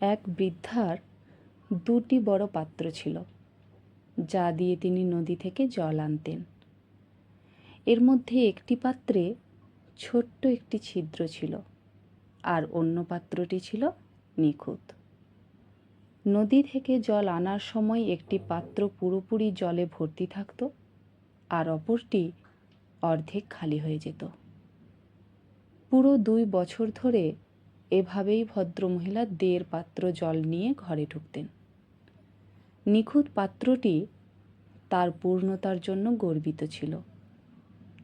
এক বৃদ্ধার দুটি বড় পাত্র ছিল, যা দিয়ে তিনি নদী থেকে জল আনতেন। এর মধ্যে একটি পাত্রে ছোট্ট একটি ছিদ্র ছিল আর অন্য পাত্রটি ছিল নিখুঁত। নদী থেকে জল আনার সময় একটি পাত্র পুরোপুরি জলে ভর্তি থাকতো আর অপরটি অর্ধেক খালি হয়ে যেত। পুরো দুই বছর ধরে এভাবেই ভদ্রমহিলা দেড় পাত্র জল নিয়ে ঘরে ঢুকতেন। নিখুঁত পাত্রটি তার পূর্ণতার জন্য গর্বিত ছিল।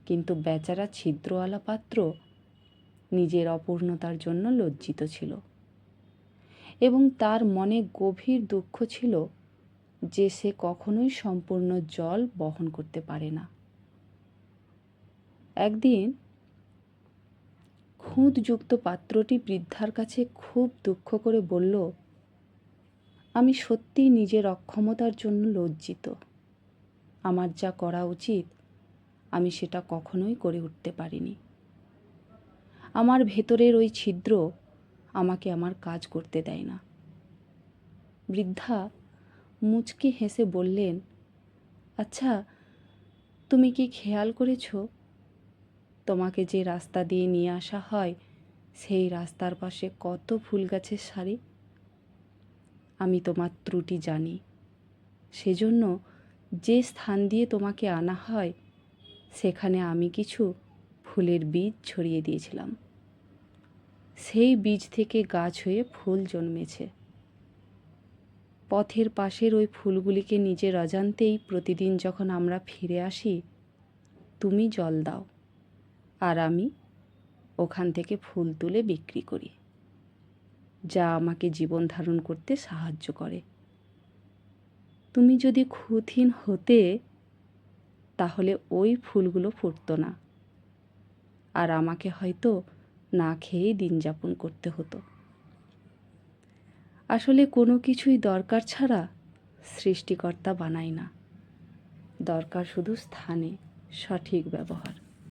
কিন্তু বেচারা ছিদ্রওয়ালা পাত্র নিজের অপূর্ণতার জন্য লজ্জিত ছিল। এবং তার মনে গভীর দুঃখ ছিল যে সে কখনোই সম্পূর্ণ জল বহন করতে পারে না। একদিন খুঁতযুক্ত পাত্রটি বৃদ্ধার কাছে খুব দুঃখ করে বলল, আমি সত্যিই নিজের অক্ষমতার জন্য লজ্জিত। আমার যা করা উচিত, আমি সেটা কখনোই করে উঠতে পারিনি। আমার ভেতরের ওই ছিদ্র আমাকে আমার কাজ করতে দেয় না। বৃদ্ধা মুচকি হেসে বললেন আচ্ছা তুমি কি খেয়াল করেছ তোমাকে যে রাস্তা দিয়ে নিয়ে আসা হয়, সেই রাস্তার পাশে কত ফুল গাছের সারি? আমি তোমার ত্রুটি জানি। সেজন্য যে স্থান দিয়ে তোমাকে আনা হয়, সেখানে আমি কিছু ফুলের বীজ ছড়িয়ে দিয়েছিলাম। সেই বীজ থেকে গাছ হয়ে ফুল জন্মেছে। পথের পাশের ওই ফুলগুলিকে নিজের অজান্তেই প্রতিদিন যখন আমরা ফিরে আসি, তুমি জল দাও। আর আমি ওখান থেকে ফুল তুলে বিক্রি করি, যা আমাকে জীবন ধারণ করতে সাহায্য করে। তুমি যদি খুঁতহীন হতে, তাহলে ওই ফুলগুলো ফুটতো না। আর আমাকে হয়তো না খেয়েই দিন যাপন করতে হতো। আসলে কোনো কিছুই দরকার ছাড়া সৃষ্টিকর্তা বানায় না। দরকার শুধু স্থানে সঠিক ব্যবহার।